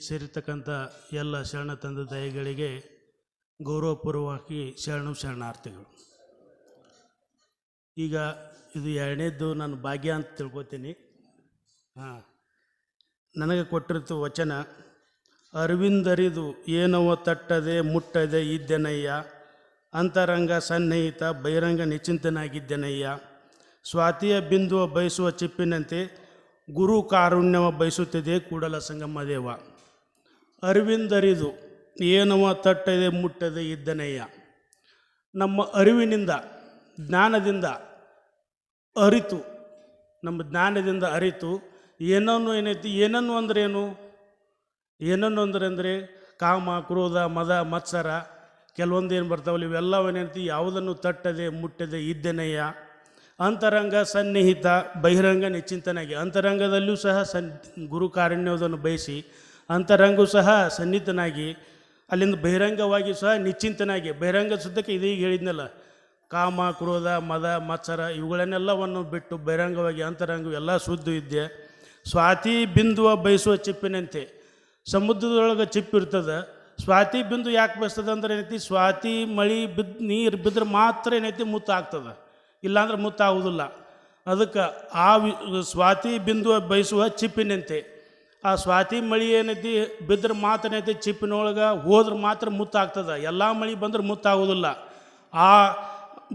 ಸೇರಿರ್ತಕ್ಕಂಥ ಎಲ್ಲ ಶರಣ ತಂದೆ ತಾಯಿಗಳಿಗೆ ಗೌರವಪೂರ್ವವಾಗಿ ಶರಣು ಶರಣಾರ್ಥಿಗಳು. ಈಗ ಇದು ಎರಡನೇದ್ದು ನಾನು ಭಾಗ್ಯ ಅಂತ ತಿಳ್ಕೊತೀನಿ. ಹಾಂ. ನನಗೆ ಕೊಟ್ಟಿರ್ತು ವಚನ, ಅರವಿಂದರಿದು ಏನವ ತಟ್ಟದೆ ಮುಟ್ಟದೆ ಇದ್ದೆನಯ್ಯ, ಅಂತರಂಗ ಸನ್ನಿಹಿತ ಬಹಿರಂಗ ನಿಶ್ಚಿಂತನಾಗಿದ್ದೆನಯ್ಯ, ಸ್ವಾತಿಯ ಬಿಂದುವ ಬಯಸುವ ಚಿಪ್ಪಿನಂತೆ ಗುರು ಕಾರುಣ್ಯವ ಬಯಸುತ್ತಿದೆ ಕೂಡಲ ಸಂಗಮ ದೇವ. ಅರಿವಿಂದರಿದು ಏನವ ತಟ್ಟದೆ ಮುಟ್ಟದೆ ಇದ್ದನಯ್ಯ. ನಮ್ಮ ಅರಿವಿನಿಂದ, ಜ್ಞಾನದಿಂದ ಅರಿತು, ನಮ್ಮ ಜ್ಞಾನದಿಂದ ಅರಿತು ಏನನ್ನು ಏನೈತಿ, ಏನನ್ನು ಅಂದ್ರೆ ಏನು ಏನನ್ನು ಅಂದ್ರೆ ಅಂದರೆ ಕಾಮ, ಕ್ರೋಧ, ಮದ, ಮತ್ಸರ ಕೆಲವೊಂದು ಏನು ಬರ್ತಾವಲ್ಲ ಇವೆಲ್ಲವೇನೈತಿ ಯಾವುದನ್ನು ತಟ್ಟದೆ ಮುಟ್ಟದೆ ಇದ್ದೆನಯ್ಯ. ಅಂತರಂಗ ಸನ್ನಿಹಿತ ಬಹಿರಂಗ ನಿಶ್ಚಿಂತನಾಗಿ ಅಂತರಂಗದಲ್ಲೂ ಸಹ ಸನ್ ಗುರು ಕಾರಣ್ಯವುದನ್ನು ಬಯಸಿ ಅಂತರಂಗೂ ಸಹ ಸನ್ನಿಹಿತನಾಗಿ ಅಲ್ಲಿಂದ ಬಹಿರಂಗವಾಗಿ ಸಹ ನಿಶ್ಚಿಂತನಾಗಿ ಬಹಿರಂಗ ಸುದ್ದಕ್ಕೆ ಇದೀಗ ಹೇಳಿದ್ನಲ್ಲ, ಕಾಮ, ಕ್ರೋಧ, ಮದ, ಮತ್ಸರ ಇವುಗಳನ್ನೆಲ್ಲವನ್ನು ಬಿಟ್ಟು ಬಹಿರಂಗವಾಗಿ ಅಂತರಂಗ ಎಲ್ಲ ಶುದ್ಧ ಇದ್ದೆ ಸ್ವಾತಿ ಬಿಂದುವ ಬಯಸುವ ಚಿಪ್ಪಿನಂತೆ ಸಮುದ್ರದೊಳಗೆ ಚಿಪ್ಪಿರ್ತದೆ ಸ್ವಾತಿ ಬಿಂದು ಯಾಕೆ ಬಯಸ್ತದೆ ಅಂದ್ರೆ ಏನೈತಿ? ಸ್ವಾತಿ, ಮಳೆ ಬಿದ್ದು ನೀರು ಬಿದ್ದರೆ ಮಾತ್ರ ಏನೈತಿ? ಮುತ್ತು ಆಗ್ತದೆ. ಇಲ್ಲಾಂದ್ರೆ ಮುತ್ತಾಗುವುದಿಲ್ಲ. ಅದಕ್ಕೆ ಆ ಸ್ವಾತಿ ಬಿಂದುವ ಬಯಸುವ ಚಿಪ್ಪಿನಂತೆ. ಆ ಸ್ವಾತಿ ಮಳಿ ಏನೈತಿ ಬಿದ್ದರೆ ಮಾತ್ರ ಏನೈತಿ, ಚಿಪ್ಪಿನೊಳಗೆ ಹೋದ್ರೆ ಮಾತ್ರ ಮುತ್ತಾಗ್ತದೆ. ಎಲ್ಲ ಮಳೆ ಬಂದ್ರೆ ಮುತ್ತಾಗುವುದಿಲ್ಲ. ಆ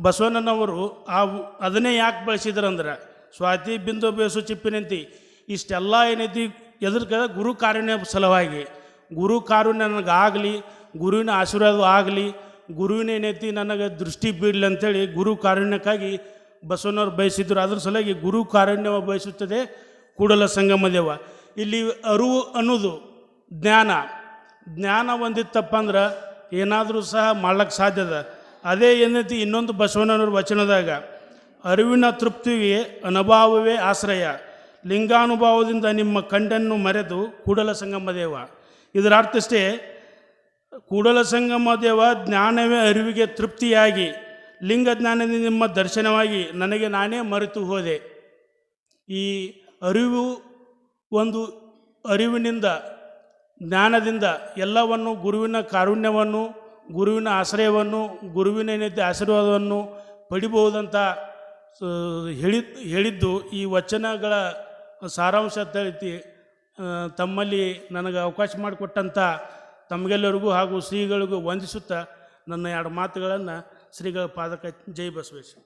ಬಸವಣ್ಣನವರು ಆ ಅದನ್ನೇ ಯಾಕೆ ಬಳಸಿದ್ರಂದ್ರೆ, ಸ್ವಾತಿ ಬಿಂದು ಬೇಸು ಚಿಪ್ಪಿನಂತಿ. ಇಷ್ಟೆಲ್ಲ ಏನೈತಿ ಎದುರ್ಕ ಗುರು ಕಾರುಣ್ಯ ಸಲುವಾಗಿ. ಗುರು ಕಾರುಣ್ಯ ನನಗಾಗಲಿ, ಗುರುವಿನ ಆಶೀರ್ವಾದ ಆಗಲಿ ಗುರುವಿನ ಏನೈತಿ ನನಗೆ ದೃಷ್ಟಿ ಬೀಳಲಿ ಅಂಥೇಳಿ ಗುರು ಕಾರುಣ್ಯಕ್ಕಾಗಿ ಬಸವನವ್ರು ಬಯಸಿದ್ರು. ಅದ್ರ ಸಲುವಾಗಿ ಗುರು ಕಾರುಣ್ಯವ ಬಯಸುತ್ತದೆ ಕೂಡಲ ಸಂಗಮ ದೇವ ಇಲ್ಲಿ ಅರಿವು ಅನ್ನೋದು ಜ್ಞಾನ. ಜ್ಞಾನ ಹೊಂದಿತ್ತಪ್ಪ ಅಂದ್ರೆ ಏನಾದರೂ ಸಹ ಮಾಡ್ಲಿಕ್ಕೆ ಸಾಧ್ಯದ ಅದೇ. ಏನೈತಿ ಇನ್ನೊಂದು ಬಸವಣ್ಣನವ್ರ ವಚನದಾಗ, ಅರಿವಿನ ತೃಪ್ತಿಗೆ ಅನುಭಾವವೇ ಆಶ್ರಯ. ಲಿಂಗಾನುಭಾವದಿಂದ ನಿಮ್ಮ ಕಂಡನ್ನು ಮರೆತು ಕೂಡಲ ಸಂಗಮ ದೇವ ಇದರ ಅರ್ಥಷ್ಟೇ ಕೂಡಲ ಸಂಗಮ ದೇವ ಜ್ಞಾನವೇ ಅರಿವಿಗೆ ತೃಪ್ತಿಯಾಗಿ, ಲಿಂಗ ಜ್ಞಾನದಿಂದ ನಿಮ್ಮ ದರ್ಶನವಾಗಿ ನನಗೆ ನಾನೇ ಮರೆತು ಹೋದೆ. ಈ ಅರಿವು ಒಂದು ಅರಿವಿನಿಂದ, ಜ್ಞಾನದಿಂದ ಎಲ್ಲವನ್ನು ಗುರುವಿನ ಕಾರುಣ್ಯವನ್ನು, ಗುರುವಿನ ಆಶ್ರಯವನ್ನು, ಗುರುವಿನ ಏನೈತೆ ಆಶೀರ್ವಾದವನ್ನು ಪಡಿಬಹುದಂತ ಹೇಳಿ, ಹೇಳಿದ್ದು ಈ ವಚನಗಳ ಸಾರಾಂಶ ರೀತಿ ತಮ್ಮಲ್ಲಿ ನನಗೆ ಅವಕಾಶ ಮಾಡಿಕೊಟ್ಟಂಥ ತಮಗೆಲ್ಲರಿಗೂ ಹಾಗೂ ಶ್ರೀಗಳಿಗೂ ವಂದಿಸುತ್ತಾ ನನ್ನ ಎರಡು ಮಾತುಗಳನ್ನು ಶ್ರೀಗಳ ಪಾದಕ ಜೈ ಬಸವೇಶ್ವರ.